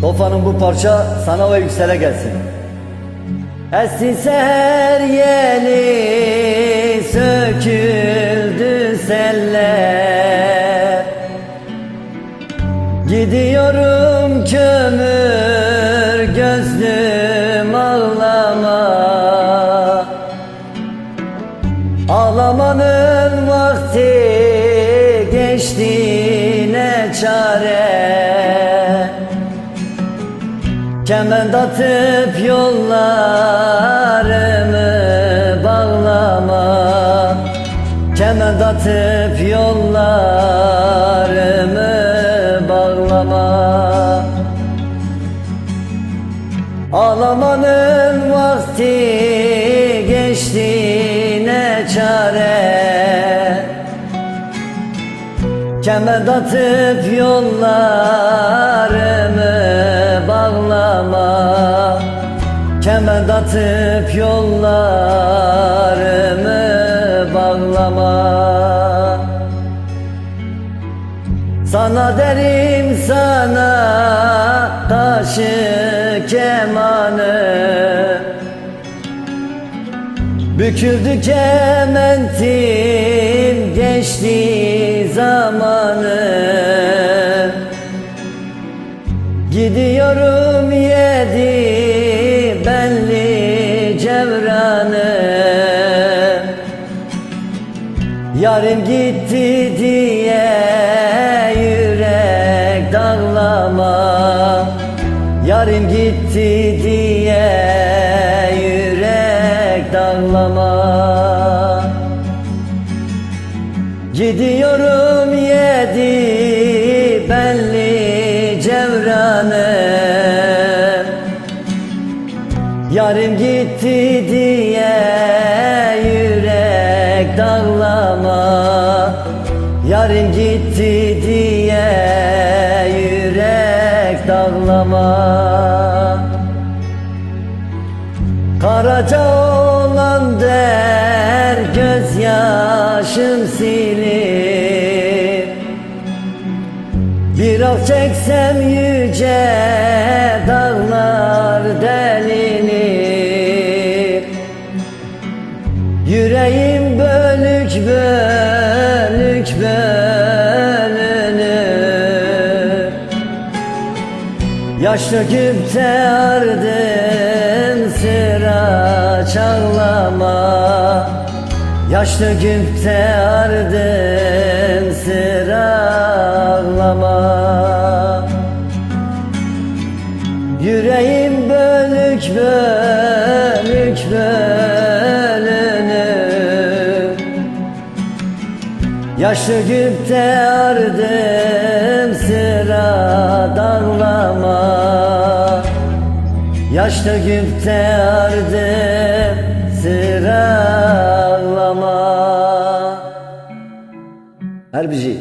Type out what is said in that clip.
Tofa'nın bu parça sana ve yüksele gelsin. Esti seher yeli söküldü seller. Gidiyorum kömür gözlüm ağlama. Ağlamanın vakti geçti ne çare Kement atıp yollarımı bağlama. Kement atıp yollarımı bağlama. Ağlamanın vakti geçti ne çare? Kement atıp yollarımı atıp yollarımı bağlama. Sana derim sana taşı kemanı. Büküldü kementin geçti zamanı. Gidiyorum Yarın gitti diye yürek dağlama. Yarın gitti diye yürek dağlama. Gidiyorum yedi belli cevranı Yarım gitti diye dağlama. Karaca olan der gözyaşım silir Bir ah çeksem yüce dağlar delinir Yüreğim bölük bölük bölünür Yaş döküp de ardın sıra çağlama Yaş döküp ardın sıra ağlama. Yüreğim bölük bölük bölünür. Yaş döküp de ardım Yaş döküp de ardım sıra ağlama Herbici